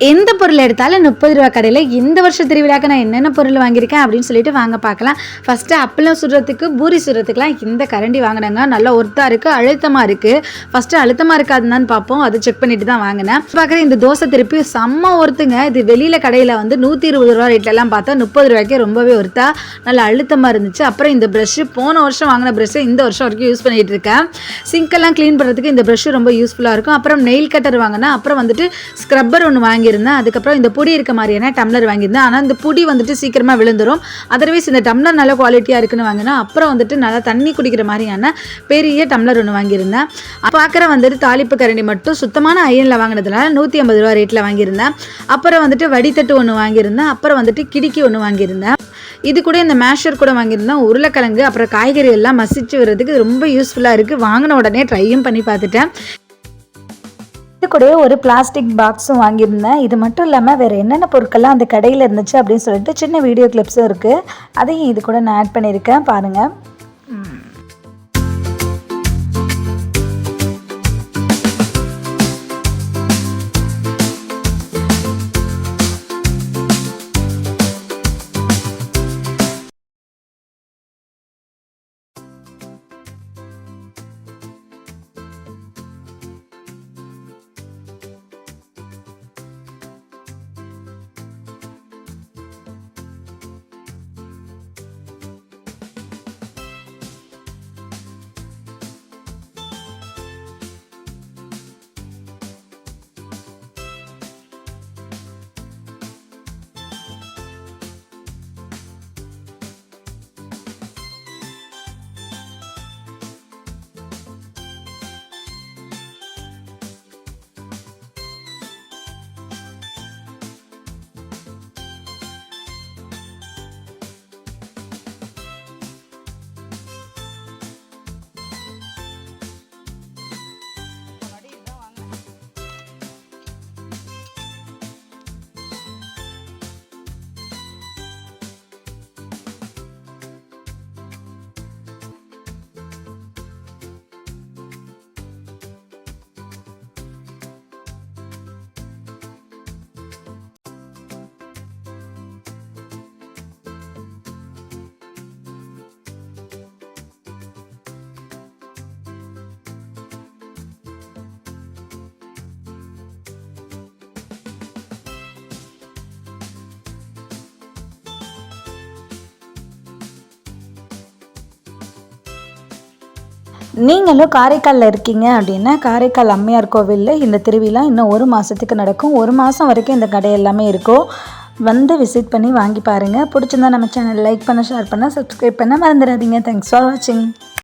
எந்த பொருள் எடுத்தாலும் முப்பது ரூபா கடையில் இந்த வருஷ திருவிழாக்கு நான் என்னென்ன பொருள் வாங்கியிருக்கேன் அப்படின்னு சொல்லிட்டு வாங்க பார்க்கலாம். ஃபஸ்ட்டு அப்பளம் சுடுறதுக்கு பூரி சுடுறதுக்குலாம் இந்த கரண்டி வாங்கினாங்க. நல்லா ஒர்த்தாக இருக்குது அழுத்தமாக இருக்குது ஃபஸ்ட்டு அழுத்தமாக இருக்காதுன்னு பார்ப்போம். அதை செக் பண்ணிட்டு தான் வாங்கினேன். பார்க்குற இந்த தோசை திருப்பி செம்ம ஒருத்துங்க. இது வெளியில் கடையில் வந்து நூற்றி இருபது ரூபா ரேட்லலாம் பார்த்தா முப்பது ரூபாய்க்கே ரொம்பவே ஒருத்தா. நல்லா அழுத்தமாக இருந்துச்சு. அப்புறம் இந்த ப்ரஷ்ஷு போன வருஷம் வாங்கின ப்ரஷ்ஷை இந்த வருஷம் வரைக்கும் யூஸ் பண்ணிகிட்டு இருக்கேன். சிங்கெல்லாம் க்ளீன் பண்ணுறதுக்கு இந்த ப்ரஷ்ஷு ரொம்ப யூஸ்ஃபுல்லாக இருக்கும். அப்புறம் நெயில் கட்டர் வாங்கினேன். அப்புறம் வந்துட்டு ஸ்க்ரப்பர் ஒன்று வாங்கி வாங்கியிருந்தேன். அதுக்கப்புறம் இந்த பொடி இருக்க மாதிரியான டம்ளர் வாங்கியிருந்தேன். ஆனால் இந்த பொடி வந்துட்டு சீக்கிரமாக விழுந்துரும். அதர்வைஸ் இந்த டம்ளர் நல்ல குவாலிட்டியாக இருக்குன்னு வாங்கினேன் அப்புறம் வந்துட்டு நல்லா தண்ணி குடிக்கிற மாதிரியான பெரிய டம்ளர் ஒன்று வாங்கியிருந்தேன். பார்க்குற வந்துட்டு தாளிப்பு கரண்டி மட்டும். சுத்தமான அயனில் வாங்கினதுனால நூற்றி ஐம்பது ரூபா ரேட்டில் வாங்கியிருந்தேன். அப்புறம் வந்துட்டு வடித்தட்டு ஒன்று வாங்கியிருந்தேன். அப்புறம் வந்துட்டு கிடிக்கி ஒன்று வாங்கியிருந்தேன். இது கூட இந்த மேஷர் கூட வாங்கியிருந்தேன். உருளைக்கிழங்கு அப்புறம் காய்கறி எல்லாம் மசிச்சு வர்றதுக்கு ரொம்ப யூஸ்ஃபுல்லாக இருக்குது வாங்கின உடனே ட்ரையும் பண்ணி பார்த்துட்டேன். இது கூட ஒரு பிளாஸ்டிக் பாக்ஸும் வாங்கியிருந்தேன். இது மட்டும் இல்லாமல் வேறு என்னென்ன பொருட்கள்லாம் அந்த கடையில் இருந்துச்சு அப்படின்னு சொல்லிட்டு சின்ன வீடியோ கிளிப்ஸும் இருக்குது அதையும் இது கூட நான் ஆட் பண்ணியிருக்கேன். பாருங்கள் நீங்களும் காரைக்காலில் இருக்கீங்க அப்படின்னா காரைக்கால் அம்மையார் கோவிலில் இந்த திருவிழா இன்னும் ஒரு மாதத்துக்கு நடக்கும். ஒரு மாதம் வரைக்கும் இந்த கடை எல்லாமே இருக்கும். வந்து விசிட் பண்ணி வாங்கி பாருங்கள் பிடிச்சிருந்தா நம்ம சேனல் லைக் பண்ண ஷேர் பண்ண சப்ஸ்கிரைப் பண்ண மறந்துடாதீங்க. தேங்க்ஸ் ஃபார் வாட்சிங்